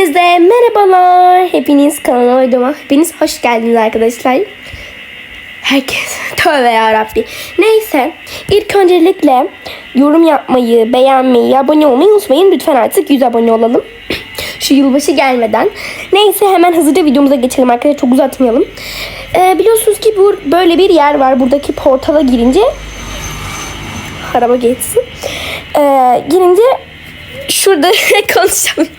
Hepinize merhabalar. Hepiniz kanalıma videoma hepiniz hoş geldiniz arkadaşlar. Herkes tövbe yarabbi. Neyse ilk öncelikle yorum yapmayı, beğenmeyi, abone olmayı unutmayın. Lütfen artık 100 abone olalım. Şu yılbaşı gelmeden. Neyse hemen hızlıca videomuza geçelim arkadaşlar. Çok uzatmayalım. Ee, biliyorsunuz ki bu böyle bir yer var. Buradaki portala girince araba geçsin. Ee, girince şurada konuşamıyorum.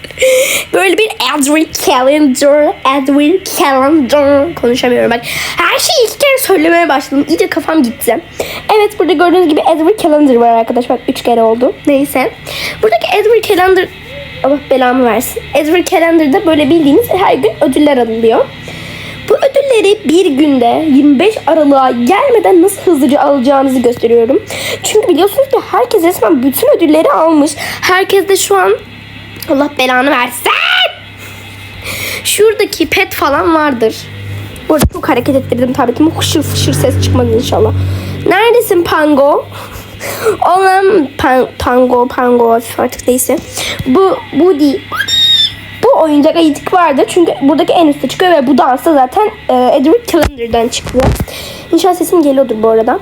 Böyle bir Edwin Calendar, Edwin Calendar konuşamıyorum bak. Her şeyi iki kere söylemeye başladım. İyice kafam gitti. Evet burada gördüğünüz gibi Edwin Calendar var arkadaşlar. Bak üç kere oldu. Neyse. Buradaki Edwin Calendar Allah belamı versin. Edwin Calendar'da böyle bildiğiniz her gün ödüller alınıyor. Bu ödülleri bir günde 25 Aralık'a gelmeden nasıl hızlıca alacağınızı gösteriyorum. Çünkü biliyorsunuz ki herkes resmen bütün ödülleri almış. Herkes de şu an Allah belanı versin. Şuradaki pet falan vardır. Bu arada çok hareket ettirdim tabletimi. Fışır fışır ses çıkmaz inşallah. Neredesin Pango? Olan pan, Tango, Pango artık neyse. Bu, bu. Oyuncak ayıcık vardır. Çünkü buradaki en üstte çıkıyor ve bu dansta zaten e, Edward Calendar'dan çıkıyor. İnşallah sesim geliyordur bu arada.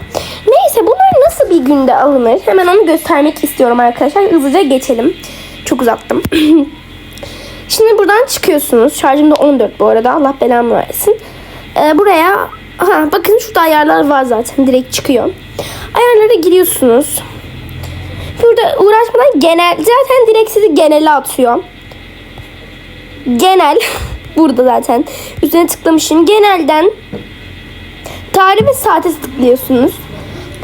Neyse bunlar nasıl bir günde alınır? Hemen onu göstermek istiyorum arkadaşlar. Hızlıca geçelim. Çok uzattım. Şimdi buradan çıkıyorsunuz. Şarjım da 14 bu arada. Allah belamı versin. Ee, buraya aha, bakın şurada ayarlar var zaten. Direkt çıkıyor. Ayarlara giriyorsunuz. Burada uğraşmadan genel zaten direkt sizi genele atıyor. Genel burada zaten. Üzerine tıklamışım. Genelden tarih ve saate tıklıyorsunuz.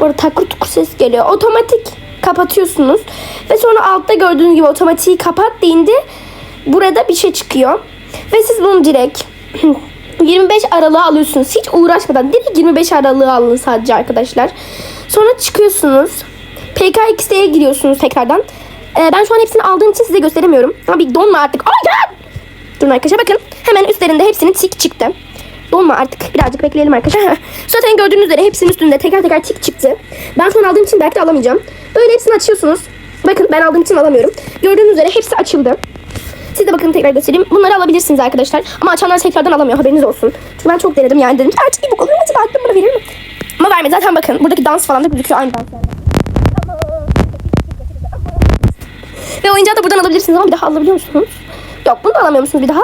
Bu arada takır tukur ses geliyor. Otomatik kapatıyorsunuz. Ve sonra altta gördüğünüz gibi otomatiği kapat deyince burada bir şey çıkıyor. Ve siz bunu direkt 25 Aralık'a alıyorsunuz. Hiç uğraşmadan direkt 25 Aralık'a alın sadece arkadaşlar. Sonra çıkıyorsunuz. PKX'ye giriyorsunuz tekrardan. Ee, ben şu an hepsini aldığım için size gösteremiyorum. Ama bir donma artık. Ay ya! Durun arkadaşlar bakın. Hemen üstlerinde hepsinin tik çıktı. Donma artık. Birazcık bekleyelim arkadaşlar. Zaten gördüğünüz üzere hepsinin üstünde teker teker tik çıktı. Ben an aldığım için belki de alamayacağım. Böyle hepsini açıyorsunuz. Bakın ben aldığım için alamıyorum. Gördüğünüz üzere hepsi açıldı. Siz de bakın tekrar göstereyim. Bunları alabilirsiniz arkadaşlar. Ama açanlar tekrardan alamıyor. Haberiniz olsun. Çünkü ben çok denedim yani dedim artık bu olur mu? Acaba aklım bana verir mi? Ama vermedi. Zaten bakın buradaki dans falan da gözüküyor aynı dans. Ve oyuncağı da buradan alabilirsiniz ama bir daha alabiliyor musunuz? Yok bunu da alamıyor musunuz bir daha?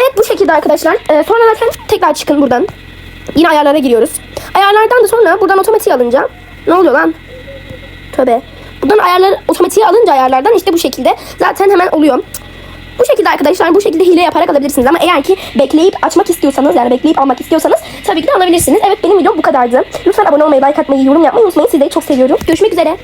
Evet bu şekilde arkadaşlar. Ee, sonra zaten tekrar çıkın buradan. Yine ayarlara giriyoruz. Ayarlardan da sonra buradan otomatiği alınca ne oluyor lan? Tövbe. Buradan ayarları otomatiği alınca ayarlardan işte bu şekilde zaten hemen oluyor. Bu şekilde arkadaşlar bu şekilde hile yaparak alabilirsiniz ama eğer ki bekleyip açmak istiyorsanız yani bekleyip almak istiyorsanız tabii ki de alabilirsiniz. Evet benim videom bu kadardı. Lütfen abone olmayı, like atmayı, yorum yapmayı unutmayın. Sizleri çok seviyorum. Görüşmek üzere.